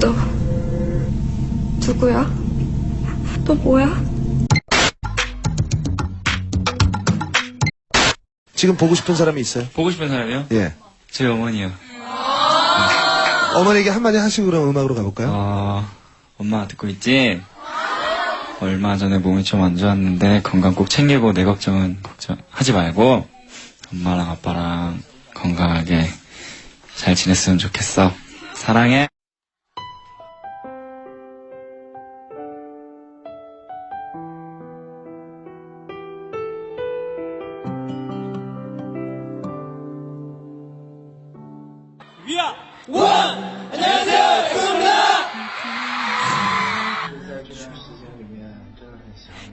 너 누구야? 너 뭐야? 지금 보고 싶은 사람이 있어요? 보고 싶은 사람이요? 예. 저희 어머니요. 어머니에게 한마디 하시고 그럼 음악으로 가볼까요? 어, 엄마 듣고 있지? 얼마 전에 몸이 좀 안 좋았는데 건강 꼭 챙기고 내 걱정은 걱정 하지 말고 엄마랑 아빠랑 건강하게 잘 지냈으면 좋겠어. 사랑해.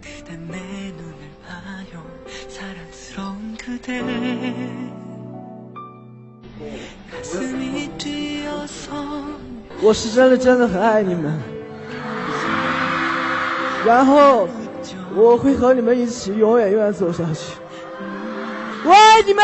그대 내 눈을 봐요 사랑스러운 그대 가슴이 뛰어서 我是真的真的很爱你们，然后我会和你们一起永远永远走下去。我爱你们。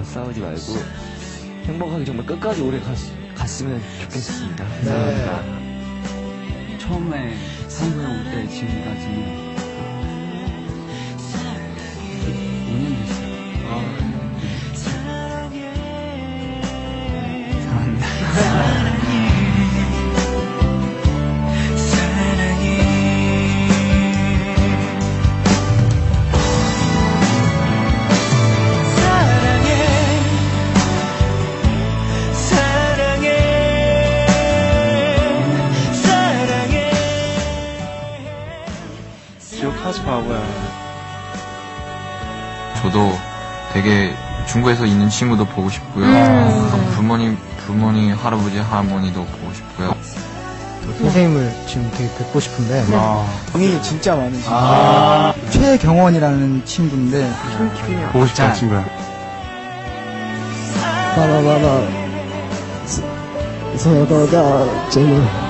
정말 싸우지 말고 행복하게 정말 끝까지 오래 갔, 갔으면 좋겠습니다. 감사합니다. 처음에 한국에 올 때 지금까지 5 바보야. 저도 되게 중국에서 있는 친구도 보고 싶고요. 또 부모님, 부모님, 할아버지, 할머니도 보고 싶고요. 선생님을 지금 되게 뵙고 싶은데 정이 진짜 많으시죠. 최경원이라는 친구인데 보고 싶다, 친구야. 바바바바 서다다真的。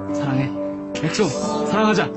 사랑해. 엑소 사랑하자